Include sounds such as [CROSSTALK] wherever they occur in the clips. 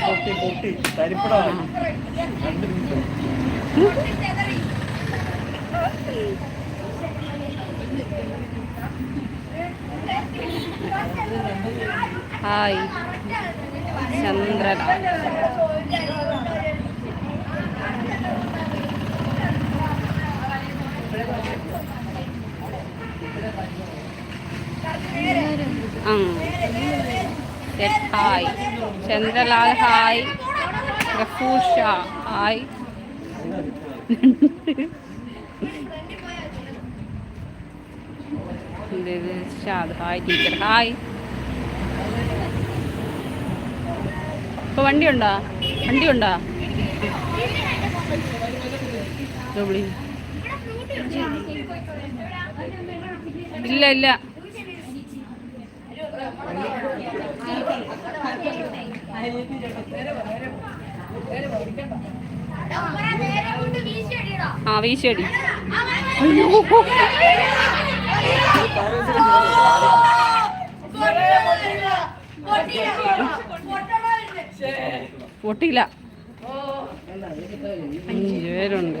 പൊട്ടി പൊട്ടി തരിപ്പടാണ് hi. Chandran. Thank hi. Chandralal hi. Rafusha hi. Shad hi teacher hi. ഇപ്പൊ വണ്ടി ഉണ്ടോ വണ്ടി ഉണ്ടോ ഇതോ വിളി. ഇല്ല ഇല്ല. ആ വീശടി പൊട്ടിയില്ല. അഞ്ചു പേരുണ്ട്.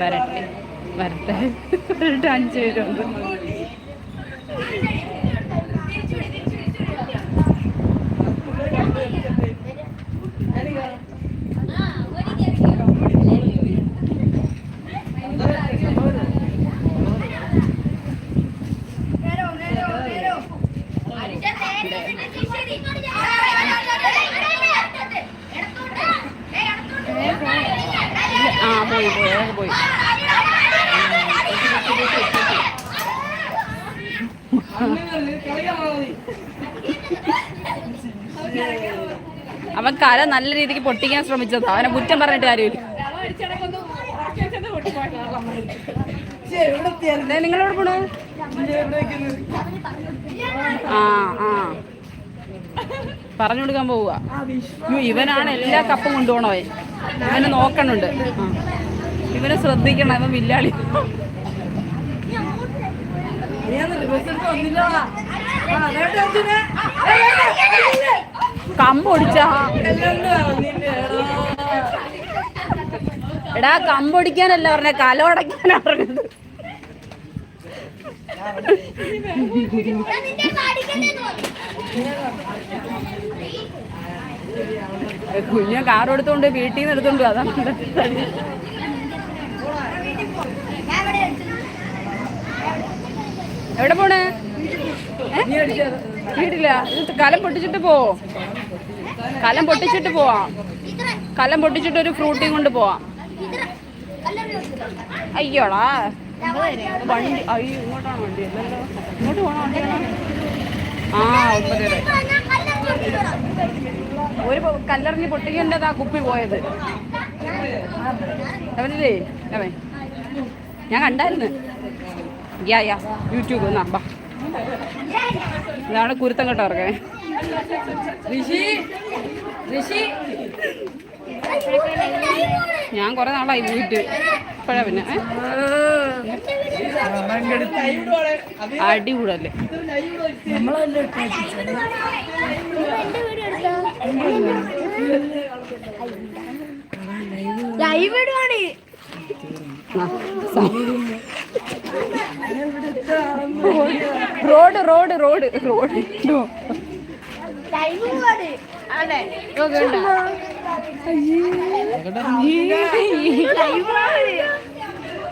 വരട്ടെ. വരട്ടെ. ഒരു അഞ്ച് പേരുണ്ട് ആ പോയി പോയി അതൊക്കെ പോയി [LAUGHS] അവൻ കര നല്ല രീതിക്ക് പൊട്ടിക്കാൻ ശ്രമിച്ചത്. അവനെ കുറ്റം പറഞ്ഞിട്ട് കാര്യമില്ല. നിങ്ങളോട് ആ ആ. പറഞ്ഞു കൊടുക്കാൻ പോവുക. ഇവനാണ് എല്ലാ കപ്പും കൊണ്ടുപോകണവൻ ഇവനെ നോക്കണുണ്ട്. ഇവനെ ശ്രദ്ധിക്കണം ഇവൻ വില്ലാളി. കമ്പൊടിച്ചാ. എടാ കമ്പൊടിക്കാനല്ല പറഞ്ഞ കലോടക്കാനാ പറഞ്ഞത്. കുഞ്ഞ കാർ എടുത്തോണ്ട് വീട്ടിൽ നിന്ന് എടുത്തോണ്ട് അതാണ് എവിടെ പോണേ? കലം പൊട്ടിച്ചിട്ട് പോവോ കലം പൊട്ടിച്ചിട്ട് പോവാം. കലം പൊട്ടിച്ചിട്ട് ഒരു ഫ്രൂട്ടി കൊണ്ട് പോവാം. അയ്യോടാ. വണ്ടി അയ്യോ ഇങ്ങോട്ടാണ് വണ്ടി? ഇങ്ങോട്ട് പോണോ വണ്ടിയാണോ ആ ഒമ്പത് ഒരു പൊ- പൊട്ടിക്കേണ്ടത് ആ കുപ്പി പോയത്. അവനല്ലേ ഞാൻ കണ്ടായിരുന്നു. യാ യാ. യൂട്യൂബ് എന്നാ ബാ. ഇതാണ് കുരുത്തം കേട്ടോ ഋഷി ഞാൻ കുറെ നാളായി പോയിട്ട് ഇപ്പോഴാ പിന്നെ അടി അടികൂടല്ലേ live ഇടുവാണ്. Road road road. Road.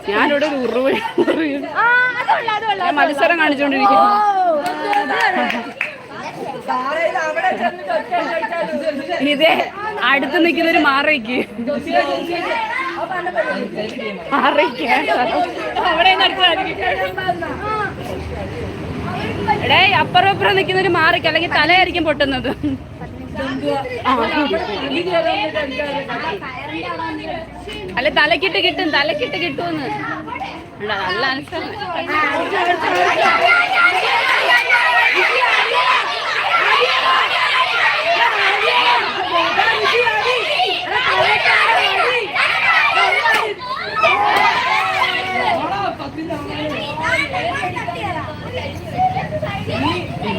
ഞാനിവിടെ ഒരു ഉറുവ മത്സരം കാണിച്ചോണ്ടിരിക്കുന്നു. ഇതേ അടുത്ത് നിൽക്കുന്നൊരു മാറയ്ക്ക്. അവിടെ എടേ അപ്പുറം അപ്പുറം നിൽക്കുന്നൊരു മാറിക്ക് അല്ലെങ്കിൽ തലയായിരിക്കും പൊട്ടുന്നത്. അല്ല തലക്കിട്ട് കിട്ടും തലക്കിട്ട് കിട്ടുമെന്ന്. അല്ല നല്ല അനുസരണ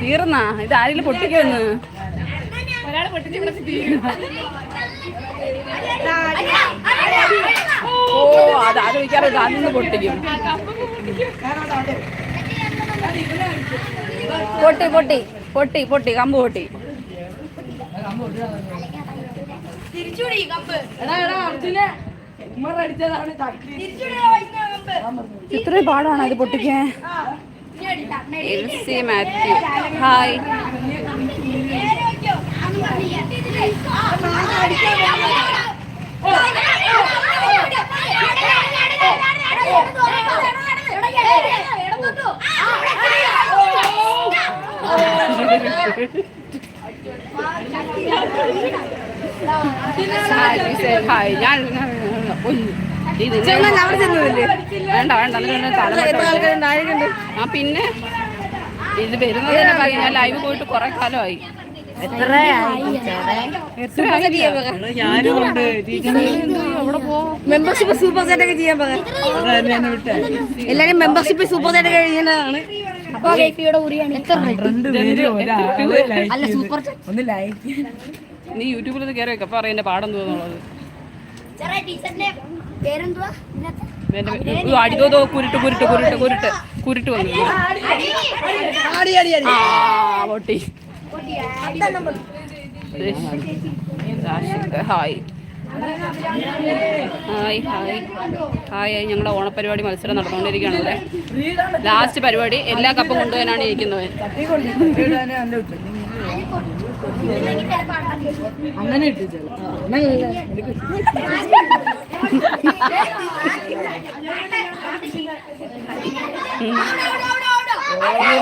തീർന്നാ ഇത് ആരെങ്കിലും പൊട്ടിക്കുന്ന ഓ അത് ആലോചിക്കാറില്ല അതിന്ന് പൊട്ടിക്കും. പൊട്ടി പൊട്ടി പൊട്ടി പൊട്ടി കമ്പ് പൊട്ടി. തിരിച്ചുടി കമ്പ് എടാ എടാ കമ്പ് ഇത്രയും പാടാണ് ഇത് പൊട്ടിക്കാൻ മാത്യു ഹായ് ഹായ് ഞാൻ വേണ്ട. വേണ്ട അതിന് ആ പിന്നെ ഇത് വരുന്നത് തന്നെ പറയും ഞാൻ ലൈവ് പോയിട്ട് കുറെ കാലമായി. ഞാനും ഉണ്ട് ടീച്ചർ എവിടെ പോ. മെമ്പർഷിപ്പ് സൂപ്പർ സെറ്റ് ഒക്കെ ചെയ്യാൻ പറയാം എന്നെ വിട്ടേ. എല്ലാരും മെമ്പർഷിപ്പ് സൂപ്പർ സെറ്റ് ഒക്കെ ഒരാൾ അല്ല. സൂപ്പർ ഒന്ന് ലൈക്ക് നീ യൂട്യൂബിൽ കയറി വെക്കപ്പോ എന്റെ പാടം തോന്നുള്ളത് അടിതോ കുരുട്ട് കുരുട്ട് കുരുട്ട് കുരുട്ട് കുരുട്ട് വന്നു. ആ പൊട്ടി. പത്താം number. Rashik, hi hi. Hi hi. ഞങ്ങളുടെ ഓണപരിപാടി മത്സരം നടന്നുകൊണ്ടിരിക്കുകയാണല്ലേ? ലാസ്റ്റ് പരിപാടി എല്ലാ കപ്പും കൊണ്ടുപോകാനാണ് ഇരിക്കുന്നത്. അങ്ങനെ ഇട്ടിച്ചു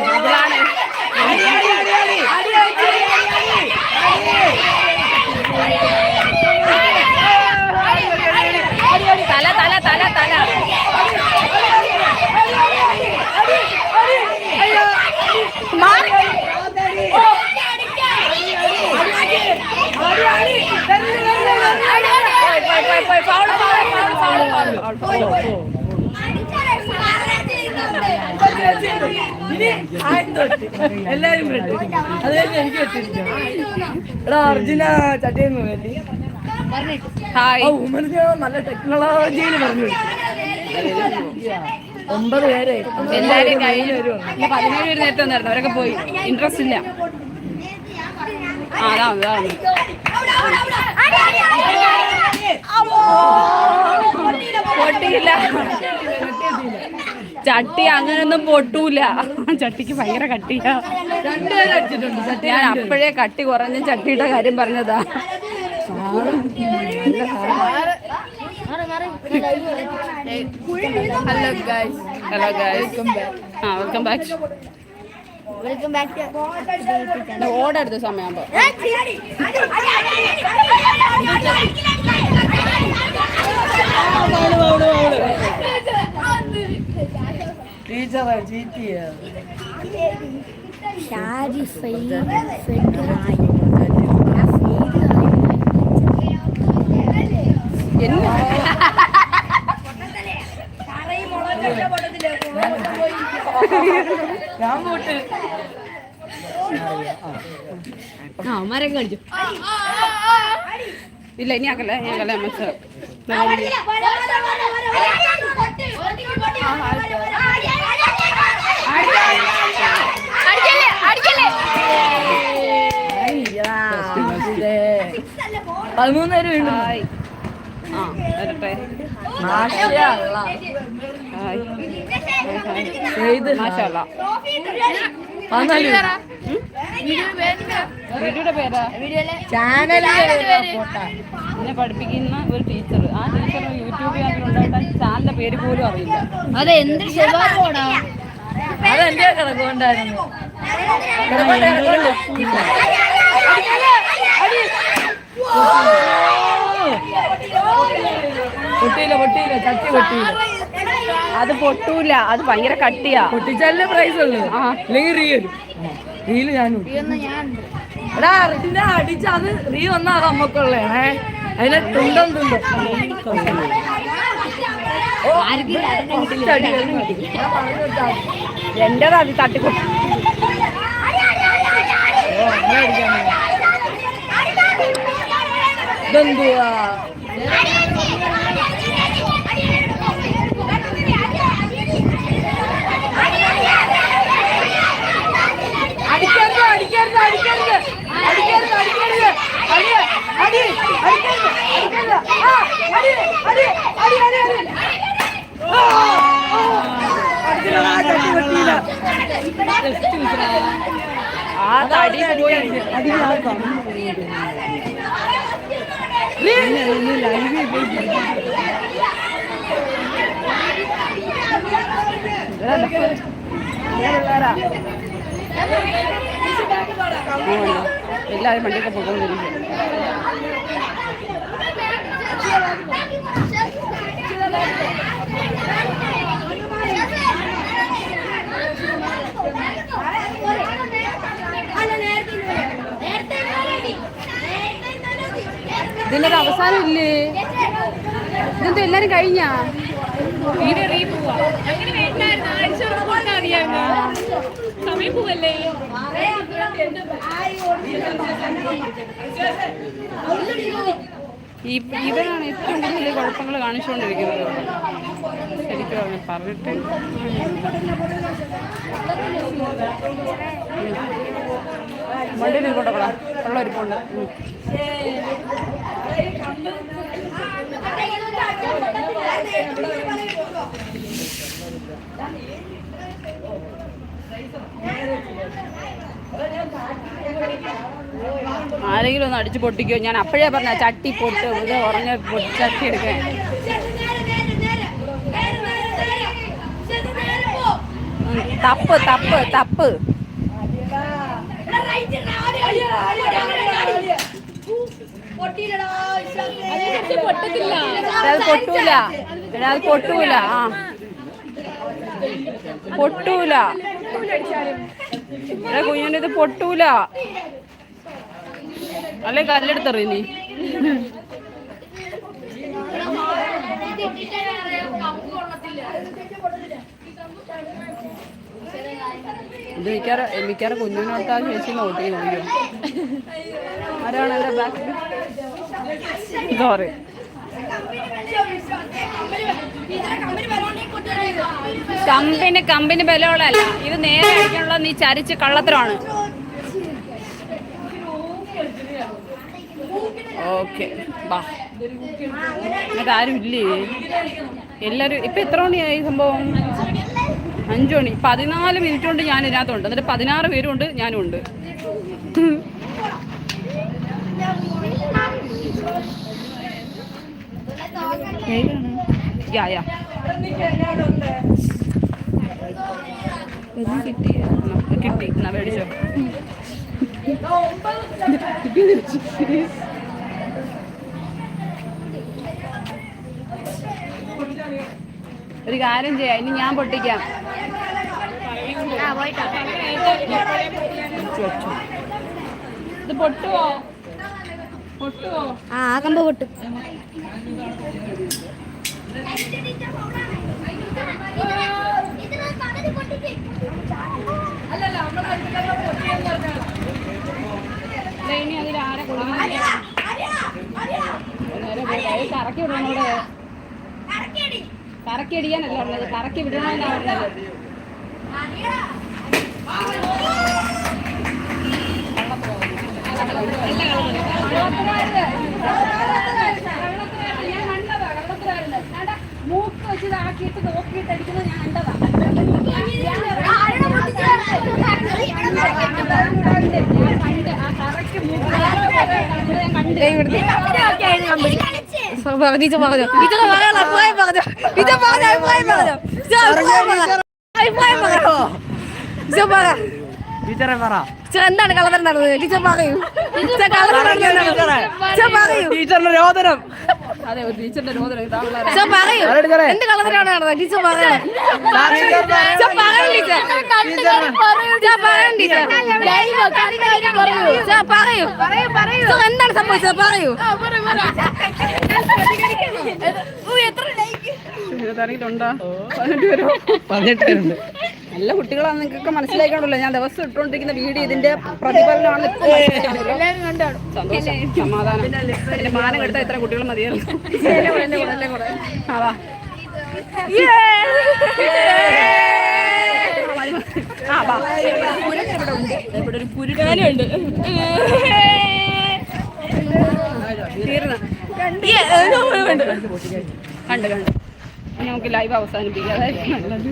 ഇതിലാണ് തല തല തല തല എല്ലാരും ബ്രെഡ് അത് കഴിഞ്ഞ് എനിക്ക് വെച്ചിരിക്കണം എടാ അർജുന ചട്ടയെന്ന് വേണ്ടി നല്ല ടെക്നോളജിയിൽ പറഞ്ഞു. ഒമ്പത് പേരെ. എല്ലാരും കഴിഞ്ഞു. ഇല്ല പതിനേഴ് പേര് നേരത്തെ വന്നായിരുന്നു അവരൊക്കെ പോയി. ഇൻട്രസ്റ്റ് ഇല്ല. ആ അതാണ് അതാണ് പൊട്ടിയില്ല. ചട്ടി അങ്ങനൊന്നും പൊട്ടൂല. ചട്ടിക്ക് ഭയങ്കര കട്ടിയാ. രണ്ടുപേരെ അടിച്ചിട്ടുണ്ട് ചട്ടി ഞാൻ അപ്പോഴേ കട്ടി കുറഞ്ഞ ചട്ടിയുടെ കാര്യം പറഞ്ഞതാ. ഹലോ ഹലോ ഗൈസ് ആ വെൽക്കം ബാക്ക് വെൽക്കം ബാക്ക് ഓടെടുത്ത സമയമാകുമ്പോൾ ടീച്ചറെ ചീറ്റ് ഞാൻ പോട്ട്. ആ മരം കഴിച്ചു ഇല്ല ഇനി ആക്കല്ലേ ഞാൻ കല്ലേ മനസ്സിലാ പതിമൂന്ന് പേര് വീണ്ടും. ഹായ്. ആ വരട്ടെ. വീഡിയോയുടെ പേരാ? എന്നെ പഠിപ്പിക്കുന്ന ഒരു ടീച്ചർ ആ ടീച്ചർ യൂട്യൂബിൽ ചാനലുണ്ടായിട്ട് ചാനലിന്റെ പേര് പോലും അറിയില്ല. അതെ എന്ത് കിടക്കുണ്ടായിരുന്നു അതെന്റെ കിടക്കൊണ്ടായിരുന്നു പൊട്ടിയില്ല പൊട്ടിയില്ല ചട്ടി പൊട്ടിയില്ല. അത് പൊട്ടൂല അത് ഭയങ്കര കട്ടിയാ. പൊട്ടിച്ചാലേ പ്രൈസ് ഉള്ളു? ആ. അല്ലെങ്കിൽ റീ വരും. റീൽ ഞാനും. എടാ അർജുന അടിച്ച അത് റീ ഒന്നാ നമ്മക്കുള്ളേ അതിനെ തുണ്ടം തുണ്ടം. എന്റെ. ഞാൻ അത് തട്ടിക്കൊട്ടു ഇതെന്തുവാ? அடி அடி அடி அடி எல்லாரும் மண்டிக்க போகும் தெரியும் ഒരു അവസാനം ഇല്ലേ? ഇതെന്താ എല്ലാരും കഴിഞ്ഞാ? ഇവരാണ് ഏറ്റവും കൂടുതൽ കുഴപ്പങ്ങൾ കാണിച്ചുകൊണ്ടിരിക്കുന്നത്. ശരിക്കും അവന് പറഞ്ഞിട്ട് വണ്ടിയിൽ ഇരിക്കോട്ടെ വെള്ളം ഇരിപ്പുണ്ട്. ആരെങ്കിലും ഒന്ന് അടിച്ചു പൊട്ടിക്കോ? ഞാൻ അപ്പോഴേ പറഞ്ഞ ചട്ടി പൊട്ട് ഇത് പൊട്ടി ചട്ടി എടുക്കാൻ. തപ്പ് തപ്പ് തപ്പ്. അത് പൊട്ടൂല. അത് പൊട്ടൂല. ആ. പൊട്ടൂല. എടാ കുഞ്ഞിന് ഇത് പൊട്ടൂല. അല്ലെ കല്ലെടുത്തറി നീ ഇത് മിക്കാറ് മിക്കാറ് കുഞ്ഞിനോട്ടാ ചേച്ചി നോട്ടി നോക്കിയോ ആരാണ് എന്റെ ബാക്കിൽ സോറി കമ്പിന് കമ്പിന് ബലമുള്ളതല്ല. ഇത് നേരെ അടിക്കാനുള്ള നീ ചരിച്ച് കള്ളത്തരമാണ്. ഓക്കെ ബാ. എന്നിട്ട് ആരും ഇല്ലേ? എല്ലാവരും ഇപ്പം എത്ര മണിയായി സംഭവം? അഞ്ചു മണി. പതിനാല് മിനിറ്റ് കൊണ്ട് ഞാൻ ഇതിനകത്തുണ്ട്. എന്നിട്ട് പതിനാറ് പേരുണ്ട് ഞാനും ഉണ്ട് യാ യാ കിട്ടി. കിട്ടി. എന്നാ മേടിച്ചോ. ഒരു കാര്യം ചെയ്യാം. ഇനി ഞാൻ പൊട്ടിക്കാം. ഇത് പൊട്ടുവോ? ആ കമ്പ പൊട്ടും. കറക്കി വിടണം ഇവിടെ കറക്കി അടിക്കാനല്ല ഉള്ളത്? കറക്കി വിടണമെന്നാണ് മൂക്ക് വെച്ച് ഇതാക്കിയിട്ട് നോക്കിയിട്ട് അടിക്കുന്നത് ഞാൻ കണ്ടതാ പറഞ്ഞു പറഞ്ഞു ഇത് അഭിപ്രായം പറഞ്ഞു ഇത് പറഞ്ഞു അഭിപ്രായം പറഞ്ഞു അഭിപ്രായം പറഞ്ഞു ടീച്ചറെ പറ എന്താണ് കളർ നടന്നത് ടീച്ചർ പറയൂ ടീച്ചർ പറയൂ ടീച്ചറിന്റെ രോദനം അതെ ടീച്ചറിന്റെ രോദനം ഇതാ പിള്ളേരെ. ടീച്ചർ പറയൂ പറ ടീച്ചറെ. എന്ത് കളതരാണ് നടന്നത് ടീച്ചർ പറയണം ടീച്ചർ പറയൂ ടീച്ചർ ടീച്ചർ പറയണം ടീച്ചർ ടീച്ചർ പറയൂ ടീച്ചർ എന്താണ് സംഭവിച്ചത് പറയൂ എത്ര ലൈക്ക് പതിനെട്ട് പേരോ പതിനെട്ട് പേരുണ്ട് നല്ല കുട്ടികളാണ് നിങ്ങൾക്കൊക്കെ മനസ്സിലാക്കണല്ലോ ഞാൻ ദിവസം ഇട്ടുകൊണ്ടിരിക്കുന്ന വീഡിയോ ഇതിന്റെ പ്രതിഫലനമാണ് ഇപ്പൊ. സന്തോഷം സമാധാനം. എന്റെ മാനം കെടുത്ത ഇത്ര കുട്ടികൾ മതിയായിരുന്നു അതാ. ഇവിടെ ഒരു പുരുക്കാനുണ്ട് തീർന്നു കണ്ട് കണ്ട്. നമുക്ക് ലൈവ് അവസാനിപ്പിക്കാം. അതായിരിക്കും നല്ലത്.